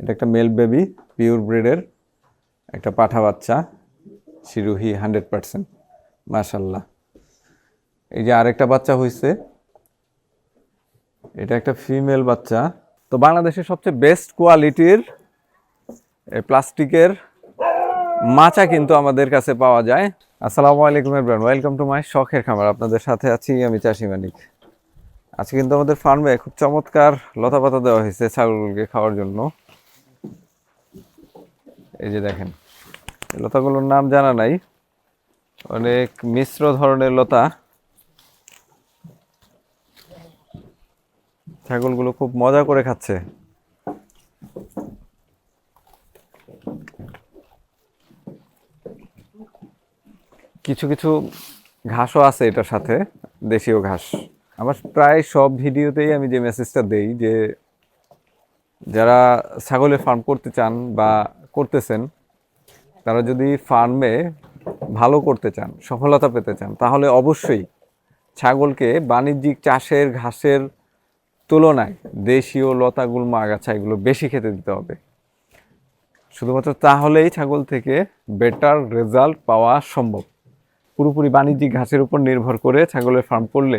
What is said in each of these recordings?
এটা একটা male baby pure ব্রিডের একটা পাঠা বাচ্চা, শিরোহী হান্ড্রেড পার্সেন্ট, মাশাল্লাহ। এই যে আরেকটা বাচ্চা হয়েছে এটা একটা ফিমেল বাচ্চা। তো বাংলাদেশের সবচেয়ে বেস্ট কোয়ালিটির প্লাস্টিকের মাচা কিন্তু আমাদের কাছে পাওয়া যায়। আসসালামু আলাইকুম এভরিওয়ান ওয়েলকাম টু মাই শখের খামার। আপনাদের সাথে আছি আমি চাষি মানিক। আজকে কিন্তু আমাদের ফার্মে খুব চমৎকার লতা পাতা দেওয়া হয়েছে ছাগলকে খাওয়ার জন্য। এই যে দেখেন লতাগুলোর নাম জানা নাই। অনেক মিশ্র ধরনের লতা। ছাগলগুলো খুব মজা করে খাচ্ছে। কিছু কিছু ঘাসও আছে এটার সাথে, দেশীয় ঘাস। আমার প্রায় সব ভিডিওতেই আমি যে মেসেজটা দেই যে যারা ছাগলের ফার্ম করতে চান বা করতেছেন, তারা যদি ফার্মে ভালো করতে চান, সফলতা পেতে চান, তাহলে অবশ্যই ছাগলকে বাণিজ্যিক চাষের, ঘাসের তুলনায় দেশীয় লতাগুল্ম আগাছা এগুলো বেশি খেতে দিতে হবে। শুধুমাত্র তাহলেই ছাগল থেকে বেটার রেজাল্ট পাওয়া সম্ভব। পুরোপুরি বাণিজ্যিক ঘাসের উপর নির্ভর করে ছাগলের ফার্ম করলে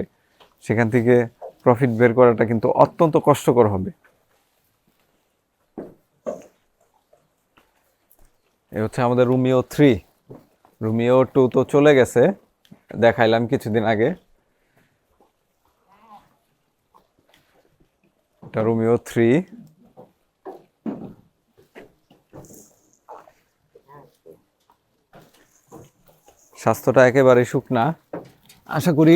সেখান থেকে প্রফিট বের করাটা কিন্তু অত্যন্ত কষ্টকর হবে। এ হচ্ছে আমাদের রুমিও থ্রি। রুমিও টু তো চলে গেছে, দেখাইলাম কিছুদিন আগে। এটা রুমিও থ্রি। স্বাস্থ্যটা একেবারে শুকনা। আশা করি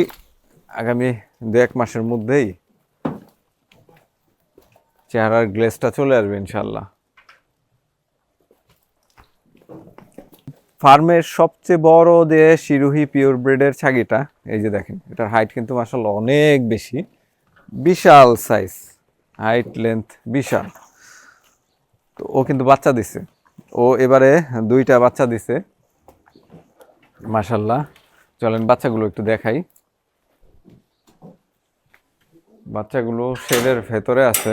আগামী দু এক মাসের মধ্যেই চেহারার গ্লেসটা চলে আসবে ইনশাল্লাহ ফার্মের সবচেয়ে বড় যে শিরোহী পিওর ব্রেডের ছাগিটা, এই যে দেখেন, এটার হাইট কিন্তু মাসাল্লাহ অনেক বেশি। বিশাল সাইজ হাইট লেন্থ বিশাল। তো ও কিন্তু বাচ্চা দিছে। ও এবারে দুইটা বাচ্চা দিছে। মাশাল্লাহ চলেন বাচ্চাগুলো একটু দেখাই। বাচ্চাগুলো শেডের ভেতরে আছে।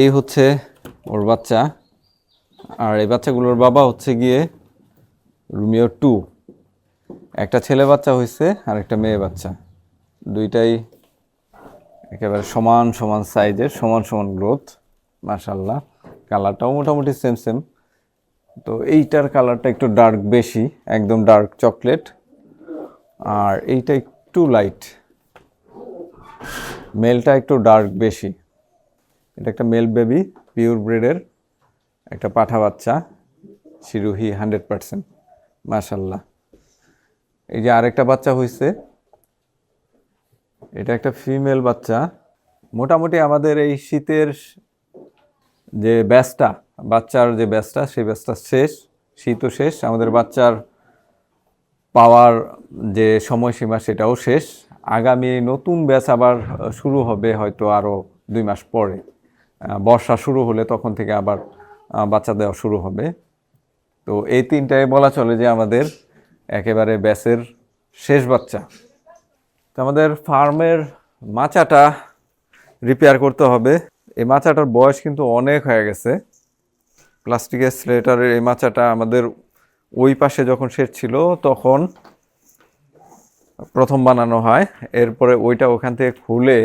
এই হচ্ছে ওর বাচ্চা। আর এই বাচ্চাগুলোর বাবা হচ্ছে গিয়ে রুমিও টু। একটা ছেলে বাচ্চা হয়েছে আর একটা মেয়ে বাচ্চা। দুইটাই একেবারে সমান সমান সাইজের, সমান সমান গ্রোথ মাশাল্লাহ কালারটাও মোটামুটি সেম সেম তো এইটার কালারটা একটু ডার্ক বেশি, একদম ডার্ক চকলেট আর এইটা একটু লাইট মেলটা একটু ডার্ক বেশি। এটা একটা মেল বেবি পিওর ব্রিডের একটা পাঠা বাচ্চা, শিরোহী হান্ড্রেড পারসেন্ট, মাশাল্লাহ। এই যে আরেকটা বাচ্চা হয়েছে এটা একটা ফিমেল বাচ্চা। মোটামুটি আমাদের এই শীতের যে ব্যাচটা, বাচ্চার যে ব্যাচটা, সেই ব্যাচটা শেষ শীতও শেষ। আমাদের বাচ্চার পাওয়ার যে সময়সীমা, সেটাও শেষ। আগামী নতুন ব্যাচ আবার শুরু হবে হয়তো আরও দুই মাস পরে। বর্ষা শুরু হলে তখন থেকে আবার বাচ্চা দেওয়া শুরু হবে। তো এই তিনটায় বলা চলে যে আমাদের একেবারে ব্যাসের শেষ বাচ্চা। তো আমাদের ফার্মের মাচাটা রিপেয়ার করতে হবে। এই মাচাটার বয়স কিন্তু অনেক হয়ে গেছে। প্লাস্টিকের স্লেটারের এই মাচাটা আমাদের ওই পাশে যখন শেষ ছিল, তখন প্রথম বানানো হয়। এরপরে ওইটা ওখান থেকে খুলে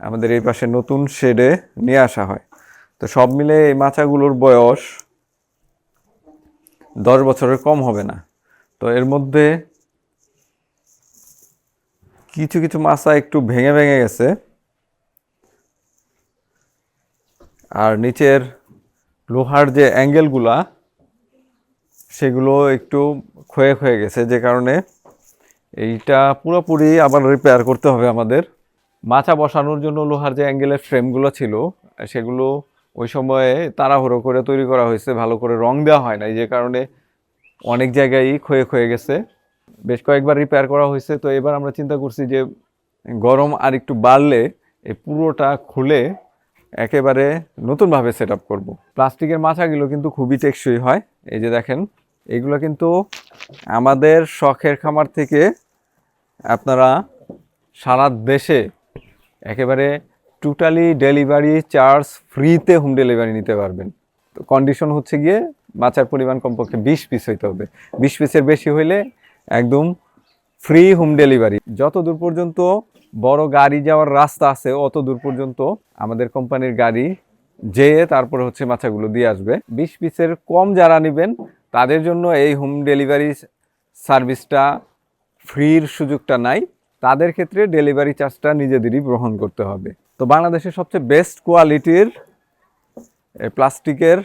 আমাদের এই পাশে নতুন শেডে নিয়ে আসা হয়। তো সব মিলে এই মাচাগুলোর বয়স দশ বছরের কম হবে না। তো এর মধ্যে কিছু কিছু মাছা একটু ভেঙে ভেঙে গেছে। আর নিচের লোহার যে অ্যাঙ্গেলগুলা, সেগুলো একটু ক্ষয়ে ক্ষয়ে গেছে, যে কারণে এইটা পুরোপুরি আবার রিপেয়ার করতে হবে আমাদের। মাচা বসানোর জন্য লোহার যে অ্যাঙ্গেলের ফ্রেমগুলো ছিল, সেগুলো ওই সময়ে তাড়াহুড়ো করে তৈরি করা হয়েছে, ভালো করে রং দেওয়া হয় না যে কারণে অনেক জায়গায় ক্ষয়ে ক্ষয়ে গেছে। বেশ কয়েকবার রিপেয়ার করা হয়েছে, তো এবার আমরা চিন্তা করছি যে গরম আর একটু বাড়লে এই পুরোটা খুলে একেবারে নতুনভাবে সেট আপ করব। প্লাস্টিকের মাচাগুলো কিন্তু খুবই টেকসই হয়, এই যে দেখেন, এগুলো কিন্তু আমাদের শখের খামার থেকে আপনারা সারা দেশে একেবারে টোটালি ডেলিভারি চার্জ ফ্রিতে হোম ডেলিভারি নিতে পারবেন। তো কন্ডিশন হচ্ছে গিয়ে মাচার পরিমাণ কমপক্ষে বিশ পিস হইতে হবে। বিশ পিসের বেশি হইলে একদম ফ্রি হোম ডেলিভারি যত দূর পর্যন্ত বড় গাড়ি যাওয়ার রাস্তা আছে, অত দূর পর্যন্ত আমাদের কোম্পানির গাড়ি যেয়ে তারপরে হচ্ছে মাছাগুলো দিয়ে আসবে। বিশ পিসের কম যারা নেবেন, তাদের জন্য এই হোম ডেলিভারি সার্ভিসটা ফ্রির সুযোগটা নাই। তাদের ক্ষেত্রে ডেলিভারি চার্জটা নিজেদেরই গ্রহণ করতে হবে। তো বাংলাদেশের সবচেয়ে বেস্ট কোয়ালিটির প্লাস্টিকের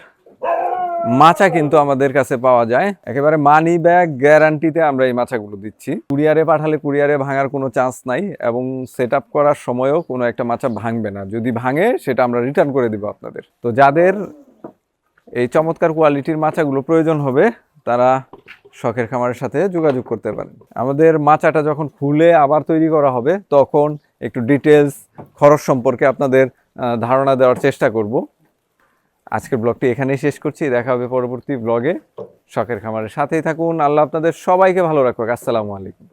মাচা কিন্তু আমাদের কাছে পাওয়া যায়। একেবারে মানি ব্যাগ গ্যারান্টিতে আমরা এই মাছাগুলো দিচ্ছি। কুরিয়ারে পাঠালে কুরিয়ারে ভাঙার কোনো চান্স নাই এবং সেট করার সময়ও কোনো একটা মাছা ভাঙবে না। যদি ভাঙে, সেটা আমরা রিটার্ন করে দিব আপনাদের। তো যাদের এই চমৎকার কোয়ালিটির মাচাগুলো প্রয়োজন হবে তারা শখের খামারের সাথে যোগাযোগ করতে পারেন। আমাদের মাচাটা যখন খুলে আবার তৈরি করা হবে, তখন একটু ডিটেলস খরচ সম্পর্কে আপনাদের ধারণা দেওয়ার চেষ্টা করব। আজকের ব্লগটি এখানেই শেষ করছি। দেখা হবে পরবর্তী ব্লগে শখের খামারের সাথেই থাকুন। আল্লাহ আপনাদের সবাইকে ভালো রাখুক। আসসালামু আলাইকুম।